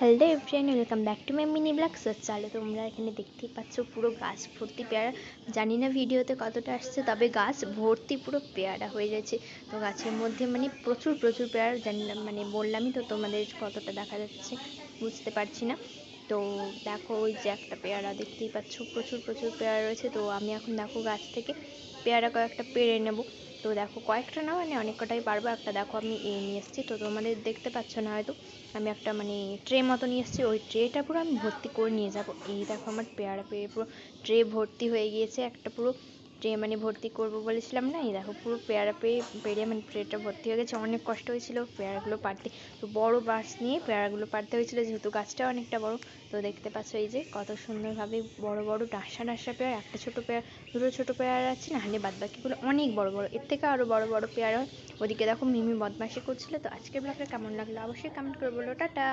Hello everyone welcome back to my mini blog চলো তোমরা এখানে দেখতেই পাচ্ছ পুরো গাছ ভর্তি পেয়ারা। জানি না ভিডিওতে কতটা আসছে, তবে গাছ ভর্তি পুরো পেয়ারা হয়ে গেছে। তো গাছের মধ্যে মানে প্রচুর প্রচুর পেয়ারা। জানি না মানে বললামই তো তোমাদের কতটা দেখা যাচ্ছে, বুঝতে পারছি না। তো দেখো ওই যে একটা পেয়ারা দেখতেই পাচ্ছ, প্রচুর প্রচুর পেয়ারা রয়েছে। তো আমি এখন দেখো গাছ থেকে পেয়ারা কয়েকটা পেড়ে নেব। তো দেখো কয়েকটা না মানে অনেক কটাই পারব, একটা দেখো আমি এই নিয়ে এসেছি। তো তোমাদের দেখতে পাচ্ছ না হয়তো, আমি একটা মানে ট্রে মতো নিয়ে এসেছি। ওই ট্রেটা পুরো আমি ভর্তি করে নিয়ে যাব। এই দেখো আমার পেয়ারা পেয়ে পুরো ট্রে ভর্তি হয়ে গিয়েছে, একটা পুরো ট্রে মানে ভর্তি করব বলেছিলাম না, এই দেখো পুরো পেয়ারা পেয়ে পেরে মানে ট্রেটা ভর্তি হয়ে গেছে, অনেক কষ্ট হয়েছিল পেয়ারাগুলো পাড়তে। তো বড় বাঁশ নিয়ে পেয়ারাগুলো পাড়তে হয়েছিল, যেহেতু গাছটা অনেকটা বড়, তো দেখতে পাচ্ছ এই যে কত সুন্দরভাবে বড় বড় ডাঁসা ডাঁসা পেয়ারা, একটা ছোটো পেয়ারা, দুটো ছোটো পেয়ারা আছে না হালে বাদ বাকিগুলো অনেক বড় বড়, এর থেকে আরও বড় বড় পেয়ারা ওদিকে দেখো মিমি বদমাশি করছিল, তো আজকের ব্লগটা কেমন লাগল অবশ্যই কমেন্ট করে বলো, টাটা।